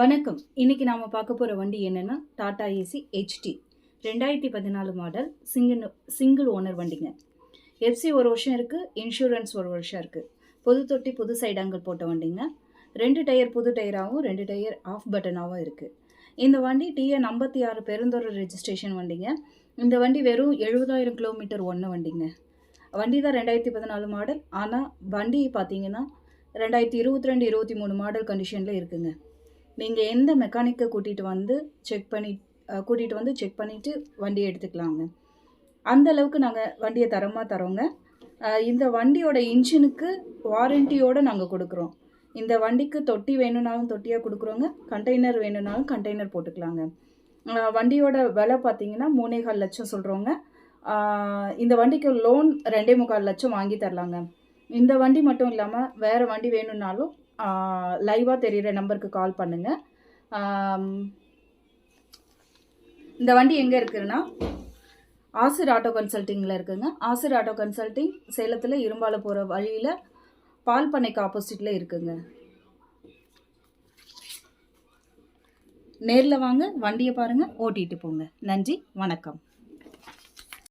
வணக்கம். இன்னைக்கு நாம பார்க்க போகிற வண்டி என்னென்னா டாடா ஏசி ஹெச்டி ரெண்டாயிரத்தி பதினாலு மாடல் சிங்கிள் சிங்கிள் ஓனர் வண்டிங்க. எஃப்சி ஒரு வருஷம் இருக்குது இன்சூரன்ஸ் ஒரு வருஷம் இருக்குது புது தொட்டி புது சைடாங்கல் போட்ட வண்டிங்க. ரெண்டு டயர் புது டயராகவும் ரெண்டு டயர் ஆஃப் பட்டனாகவும் இருக்குது இந்த வண்டி டிஎன் ஐம்பத்தி ஆறு பெருந்தொரு ரெஜிஸ்ட்ரேஷன் வண்டிங்க. இந்த வண்டி வெறும் எழுபதாயிரம் கிலோமீட்டர் ஒன்று வண்டிங்க. வண்டி தான் ரெண்டாயிரத்தி பதினாலு மாடல் ஆனால் வண்டி பார்த்தீங்கன்னா ரெண்டாயிரத்தி இருபத்தி ரெண்டு இருபத்தி மூணு மாடல் கண்டிஷனில் இருக்குங்க. நீங்கள் எந்த மெக்கானிக்கை கூட்டிகிட்டு வந்து செக் பண்ணி கூட்டிகிட்டு வந்து செக் பண்ணிவிட்டு வண்டியை எடுத்துக்கலாங்க. அந்த அளவுக்கு நாங்கள் வண்டியை தரமாக தரோங்க. இந்த வண்டியோட இன்ஜினுக்கு வாரண்டியோடு நாங்கள் கொடுக்குறோம். இந்த வண்டிக்கு தொட்டி வேணும்னாலும் தொட்டியாக கொடுக்குறோங்க. கண்டெய்னர் வேணும்னாலும் கண்டெய்னர் போட்டுக்கலாங்க. வண்டியோட விலை பார்த்தீங்கன்னா மூணேகால் லட்சம் சொல்கிறோங்க இந்த வண்டிக்கு லோன் ரெண்டே முக்கால் லட்சம் வாங்கி தரலாங்க. இந்த வண்டி மட்டும் இல்லாமல் வேறு வண்டி வேணும்னாலும் லைவாக தெரிகிற நம்பருக்கு கால் பண்ணுங்கள் இந்த வண்டி எங்கே இருக்குதுன்னா ஆசிர் ஆட்டோ கன்சல்ட்டிங்கில் இருக்குங்க. ஆசிர் ஆட்டோ கன்சல்ட்டிங் சேலத்தில் இரும்பால போகிற வழியில் பால் பண்ணைக்கு ஆப்போசிட்டில் இருக்குங்க. நேரில் வாங்க வண்டியை பாருங்கள் ஓட்டிகிட்டு போங்க. நன்றி வணக்கம்.